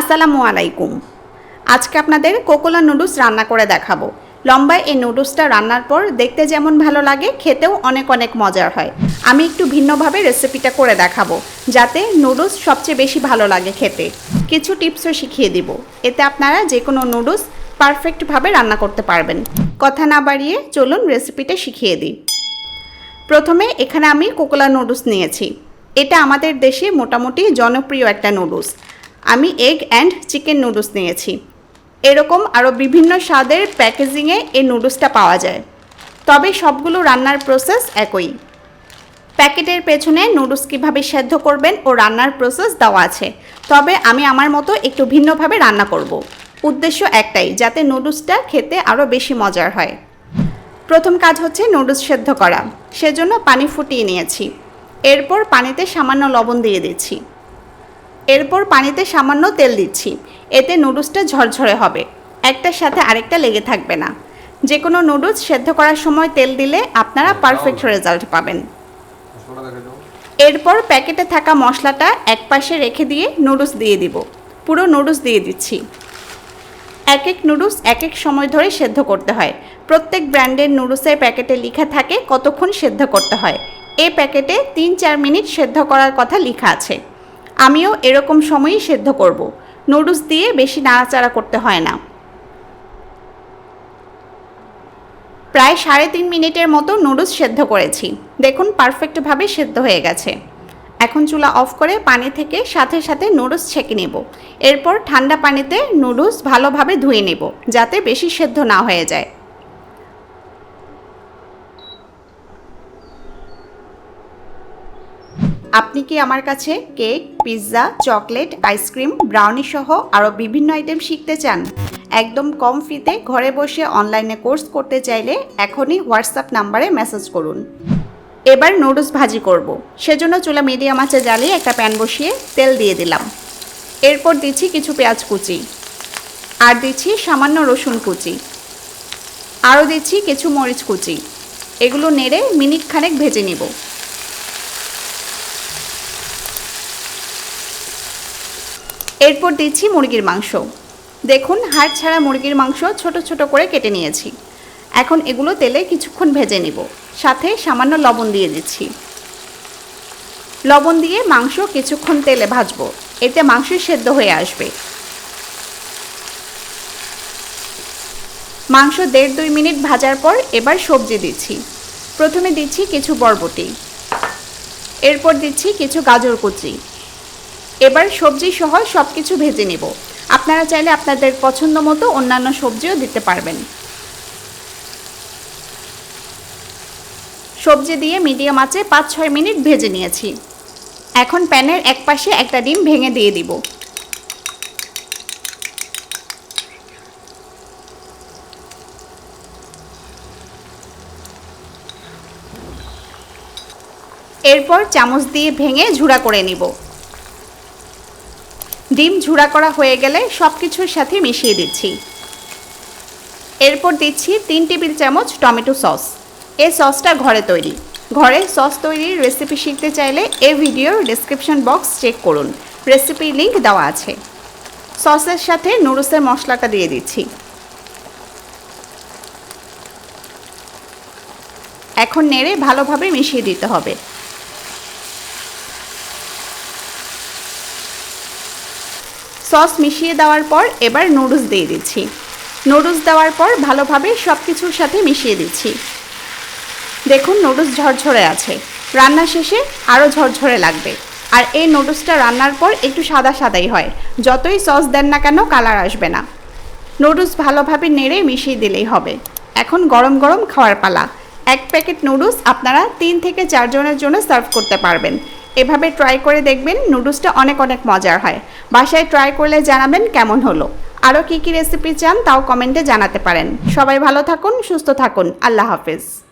আসসালামু আলাইকুম। আজকে আপনাদের কোকোলা নুডলস রান্না করে দেখাবো। লম্বায় এই নুডলসটা রান্নার পর দেখতে যেমন ভালো লাগে, খেতেও অনেক অনেক মজার হয়। আমি একটু ভিন্নভাবে রেসিপিটা করে দেখাবো, যাতে নুডলস সবচেয়ে বেশি ভালো লাগে খেতে। কিছু টিপসও শিখিয়ে দিব। এতে আপনারা যে কোনো নুডলস পারফেক্টভাবে রান্না করতে পারবেন। কথা না বাড়িয়ে চলুন রেসিপিটা শিখিয়ে দিই। প্রথমে এখানে আমি কোকোলা নুডলস নিয়েছি। এটা আমাদের দেশে মোটামুটি জনপ্রিয় একটা নুডলস। আমি এগ অ্যান্ড চিকেন নুডলস নিয়েছি। এরকম আরও বিভিন্ন স্বাদের প্যাকেজিংয়ে এই নুডলসটা পাওয়া যায়। তবে সবগুলো রান্নার প্রসেস একই। প্যাকেটের পেছনে নুডলস কীভাবে সেদ্ধ করবেন ও রান্নার প্রসেস দেওয়া আছে। তবে আমি আমার মতো একটু ভিন্নভাবে রান্না করব। উদ্দেশ্য একটাই, যাতে নুডলসটা খেতে আরও বেশি মজার হয়। প্রথম কাজ হচ্ছে নুডলস সেদ্ধ করা। সেজন্য পানি ফুটিয়ে নিয়েছি। এরপর পানিতে সামান্য লবণ দিয়ে দিচ্ছি। এরপর পানিতে সামান্য তেল দিচ্ছি। এতে নুডলসটা ঝরঝরে হবে। একটার সাথে আরেকটা লেগে থাকবে না। যে কোনো নুডলস সেদ্ধ করার সময় তেল দিলে আপনারা পারফেক্ট রেজাল্ট পাবেন। এরপর প্যাকেটে থাকা মশলাটা এক পাশে রেখে দিয়ে নুডলস দিয়ে দিব। পুরো নুডলস দিয়ে দিচ্ছি। এক এক নুডলস এক এক সময় ধরে সেদ্ধ করতে হয়। প্রত্যেক ব্র্যান্ডের নুডলসের প্যাকেটে লেখা থাকে কতক্ষণ সেদ্ধ করতে হয়। এই প্যাকেটে তিন চার মিনিট সেদ্ধ করার কথা লেখা আছে। আমিও এরকম সময়ই সেদ্ধ করব। নুডলস দিয়ে বেশি নাড়াচাড়া করতে হয় না। প্রায় সাড়ে তিন মিনিটের মতো নুডলস সেদ্ধ করেছি। দেখুন, পারফেক্টভাবে সেদ্ধ হয়ে গেছে। এখন চুলা অফ করে পানি থেকে সাথে সাথে নুডলস ছেঁকে নেব। এরপর ঠান্ডা পানিতে নুডলস ভালোভাবে ধুয়ে নেব, যাতে বেশি সেদ্ধ না হয়ে যায়। আপনি কি আমার কাছে cake, pizza, chocolate, ice cream, brownie সহ আরও বিভিন্ন আইটেম শিখতে চান? একদম কম ফিতে ঘরে বসে অনলাইনে কোর্স করতে চাইলে এখনই হোয়াটসঅ্যাপ নাম্বারে মেসেজ করুন। এবার নুডলস ভাজি করব। সেজন্য চুলা মিডিয়াম আঁচে জ্বালিয়ে একটা প্যান বসিয়ে তেল দিয়ে দিলাম। এরপর দিচ্ছি কিছু পেঁয়াজ কুচি। আর দিচ্ছি সামান্য রসুন কুচি। আরও দিচ্ছি কিছু মরিচ কুচি। এগুলো নেড়ে মিনিট খানেক ভেজে নিব। এরপর দিচ্ছি মুরগির মাংস। দেখুন, হাড় ছাড়া মুরগির মাংস ছোট ছোট করে কেটে নিয়েছি। এখন এগুলো তেলে কিছুক্ষণ ভেজে নিব। সাথে সামান্য লবণ দিয়ে দিচ্ছি। লবণ দিয়ে মাংস কিছুক্ষণ তেলে ভাজবো। এতে মাংস সেদ্ধ হয়ে আসবে। মাংস দেড় দুই মিনিট ভাজার পর এবার সবজি দিচ্ছি। প্রথমে দিচ্ছি কিছু বরবটি। এরপর দিচ্ছি কিছু গাজর কুচি। এবার সবজি সহ সব কিছু ভেজে নেব। আপনারা চাইলে আপনাদের পছন্দ মতো অন্যান্য সবজিও দিতে পারবেন। সবজি দিয়ে মিডিয়াম আঁচে পাঁচ ছয় মিনিট ভেজে নিয়েছি। এখন প্যানের এক পাশে একটা ডিম ভেঙে দিয়ে দিব। এরপর চামচ দিয়ে ভেঙে ঝুড়া করে নিব। ডিম ঝুড়া করা হয়ে গেলে সব কিছুর সাথে মিশিয়ে দিচ্ছি। এরপর দিচ্ছি তিন টেবিল চামচ টমেটো সস। এই সসটা ঘরে তৈরি। ঘরে সস তৈরির রেসিপি শিখতে চাইলে এই ভিডিওর ডিসক্রিপশন বক্স চেক করুন। রেসিপির লিঙ্ক দেওয়া আছে। সসের সাথে নুডলসের মশলাটা দিয়ে দিচ্ছি। এখন নেড়ে ভালোভাবে মিশিয়ে দিতে হবে। সস মিশিয়ে দেওয়ার পর এবার নুডলস দিয়ে দিচ্ছি। নুডলস দেওয়ার পর ভালোভাবে সব কিছুর সাথে মিশিয়ে দিচ্ছি। দেখুন নুডলস ঝরঝরে আছে। রান্না শেষে আরও ঝরঝরে লাগবে। আর এই নুডলসটা রান্নার পর একটু সাদা সাদাই হয়। যতই সস দেন না কেন কালার আসবে না। নুডলস ভালোভাবে নেড়ে মিশিয়ে দিলেই হবে। এখন গরম গরম খাওয়ার পালা। এক প্যাকেট নুডলস আপনারা তিন থেকে চারজনের জন্য সার্ভ করতে পারবেন। এভাবে ট্রাই করে দেখবেন নুডলসটা অনেক অনেক মজার হয়। বাসায় ট্রাই করলে জানাবেন কেমন হলো। আরও কী কী রেসিপি চান তাও কমেন্টে জানাতে পারেন। সবাই ভালো থাকুন, সুস্থ থাকুন। আল্লাহ হাফেজ।